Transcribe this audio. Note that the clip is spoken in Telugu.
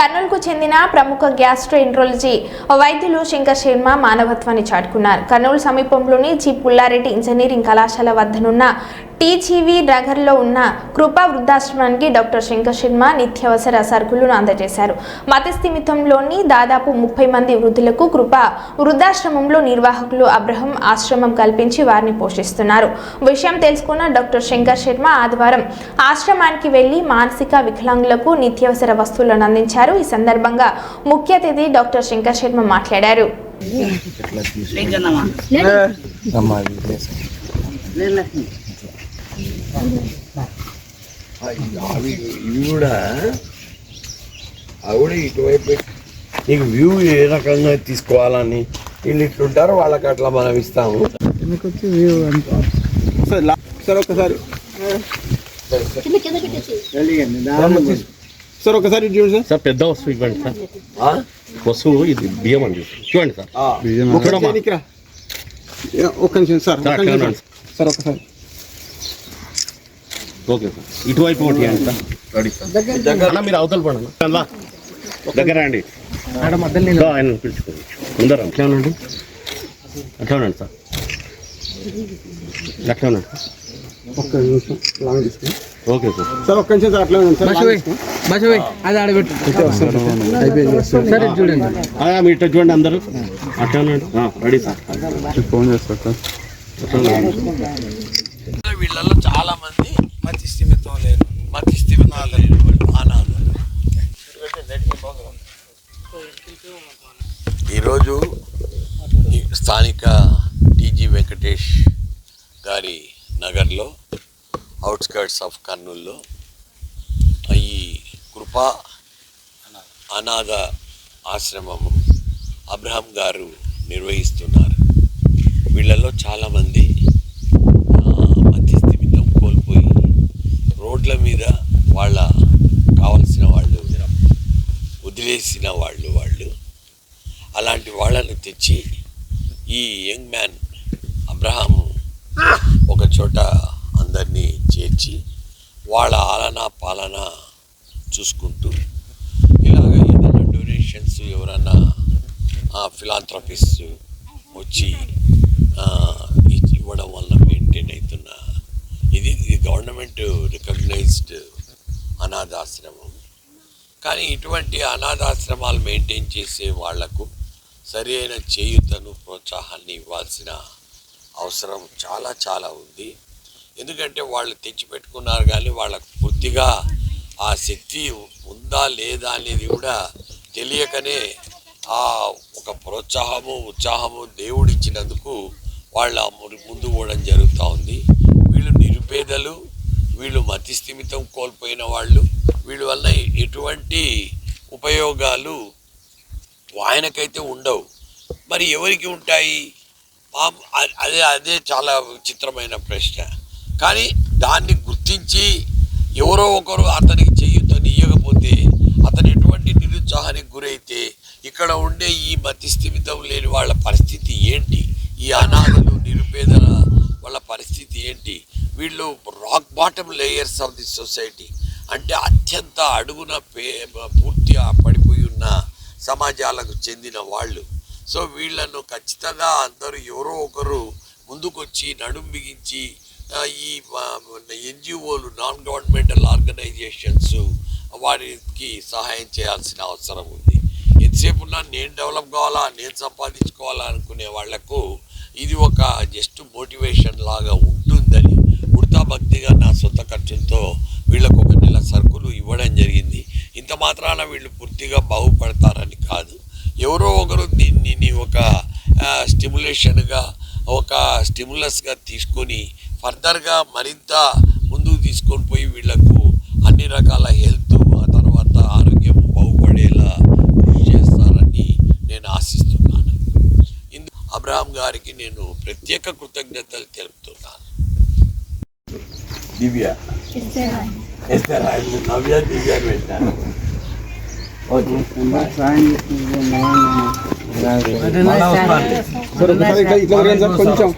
కర్నూలుకు చెందిన ప్రముఖ గ్యాస్ట్రోఎంట్రాలజీ వైద్యులు శంకర్ శర్మ మానవత్వాన్ని చాటుకున్నారు. కర్నూలు సమీపంలోని జి పుల్లారెడ్డి ఇంజనీరింగ్ కళాశాల వద్దనున్న టీజీవీ నగర్లో ఉన్న కృపా వృద్ధాశ్రమానికి డాక్టర్ శంకర్ శర్మ నిత్యావసర సరుకులను అందజేశారు. మతస్థిమితంలోని దాదాపు ముప్పై మంది వృద్ధులకు కృప వృద్ధాశ్రమంలో నిర్వాహకులు అబ్రహం ఆశ్రమం కల్పించి వారిని పోషిస్తున్నారు. విషయం తెలుసుకున్న డాక్టర్ శంకర్ శర్మ ఆదివారం ఆశ్రమానికి వెళ్ళి మానసిక వికలాంగులకు నిత్యావసర వస్తువులను అందించారు. ఈ సందర్భంగా ముఖ్య అతిథి డాక్టర్ శంకర్ శర్మ మాట్లాడారు. అవి ఇవి కూడా అవి కూడా ఇటువైపు నీకు వ్యూ ఏ రకంగా తీసుకోవాలని వీళ్ళు ఇట్లుంటారో వాళ్ళకి అట్లా మనం ఇస్తాము వచ్చి వ్యూ సార్ ఒకసారి సార్ ఒకసారి చూడండి సార్ సార్ పెద్ద వస్తువు ఇవ్వండి సార్? వస్తువు ఇది బియ్యం అండి చూడండి సార్. ఏ, ఒక్క నిమిషం సార్. సార్ ఒకసారి ఓకే సార్. ఇటువైపు ఒకటి ఇవ్వండి సార్. దగ్గర అన్న మీరు అవతల పడండి అలా దగ్గర అండి ఆయన పిలుచుకోండి. ముందర అట్లా ఉండండి అట్లా ఉండండి సార్. అట్లా ఉండండి. సార్. ఒక్క నిమిషం లాంగ్ తీసుకుని. Okay sir. సార్ ఒక్క నిమిషం సార్ అట్లా సార్. అది ఆడబెట్టు. సరే. చూడండి. మీరు ఇట్లా చూడండి అందరూ. అట్లా రెడీ సార్. ఫోన్ చేస్తా సార్ వీళ్ళల్లో చాలా మంది మతి స్థిమితం లేరు మతి స్థిమితం అనాథలు ఈరోజు ఈ స్థానిక టీజీ వెంకటేష్ గారి నగర్లో అవుట్స్కర్ట్స్ ఆఫ్ కర్నూల్లో ఈ కృపా అనాథ ఆశ్రమము అబ్రహం గారు నిర్వహిస్తున్నారు వీళ్ళలో చాలామంది మధ్యస్థిమితం కోల్పోయి రోడ్ల మీద వాళ్ళ కావలసిన వాళ్ళు వదిలేసిన వాళ్ళు వాళ్ళు అలాంటి వాళ్ళను తెచ్చి ఈ యంగ్ మ్యాన్ అబ్రహాం ఒక చోట అందరినీ చేర్చి వాళ్ళ ఆలన పాలన చూసుకుంటూ ఇలాగ ఏదైనా డొనేషన్స్ ఎవరన్నా ఫిలాంథ్రపిస్ట్ వచ్చి ఇవ్వడం వల్ల మెయింటైన్ అవుతున్న ఇది ఇది గవర్నమెంట్ రికగ్నైజ్డ్ అనాథాశ్రమం. కానీ ఇటువంటి అనాథాశ్రమాలు మెయింటైన్ చేసే వాళ్ళకు సరి అయిన చేయుతను ప్రోత్సాహాన్ని ఇవ్వాల్సిన అవసరం చాలా చాలా ఉంది. ఎందుకంటే వాళ్ళు తెచ్చిపెట్టుకున్నారు కానీ వాళ్ళకు పూర్తిగా ఆ శక్తి ఉందా లేదా అనేది కూడా తెలియకనే ఆ ఒక ప్రోత్సాహము ఉత్సాహము దేవుడిచ్చినందుకు వాళ్ళ ముందు పోవడం జరుగుతూ ఉంది. వీళ్ళు నిరుపేదలు వీళ్ళు మతిస్థిమితం కోల్పోయిన వాళ్ళు వీళ్ళ వల్ల ఎటువంటి ఉపయోగాలు ఆయనకైతే ఉండవు. మరి ఎవరికి ఉంటాయి? మా- అదే అదే చాలా విచిత్రమైన ప్రశ్న. కానీ దాన్ని గుర్తించి ఎవరో ఒకరు అతనికి చేయుతని ఇవ్వకపోతే అతను ఎటువంటి నిరుత్సాహానికి గురైతే ఇక్కడ ఉండే ఈ మతిస్థిమితం లేని వాళ్ళ పరిస్థితి ఏంటి? ఈ అనాథలు నిరుపేదల వాళ్ళ పరిస్థితి ఏంటి? వీళ్ళు rock bottom layers of the society అంటే అత్యంత అడుగున పే పూర్తిగా పడిపోయి ఉన్న సమాజాలకు చెందిన వాళ్ళు. సో వీళ్ళను ఖచ్చితంగా అందరూ ఎవరో ఒకరు ముందుకొచ్చి నడుం బిగించి ఈ ఎన్జిఓలు నాన్ గవర్నమెంటల్ ఆర్గనైజేషన్స్ వారికి సహాయం చేయాల్సిన అవసరం ఉంది. ఎంతసేపు ఉన్నా నేను డెవలప్ కావాలా నేను సంపాదించుకోవాలా అనుకునే వాళ్ళకు ఇది ఒక జస్ట్ మోటివేషన్ లాగా ఉంటుందని భక్తిగా నా సొంత ఖర్చులతో వీళ్ళకు ఒక నెల సరుకులు ఇవ్వడం జరిగింది. ఇంత మాత్రాన వీళ్ళు పూర్తిగా బాగుపడతారని ఎవరో ఒకరు దీన్ని ఒక స్టిమ్యులేషన్గా ఒక స్టిమ్యులస్గా తీసుకొని ఫర్దర్గా మరింత ముందుకు తీసుకొని పోయి వీళ్ళకు అన్ని రకాల హెల్త్ ఆ తర్వాత ఆరోగ్యం బాగుపడేలా కృషి చేస్తారని నేను ఆశిస్తున్నాను. ఇందు అబ్రహాం గారికి నేను ప్రత్యేక కృతజ్ఞతలు తెలుపుతున్నాను. దివ్య. నవ్య దివ్య పెట్టాను. సాయం కొంచెం.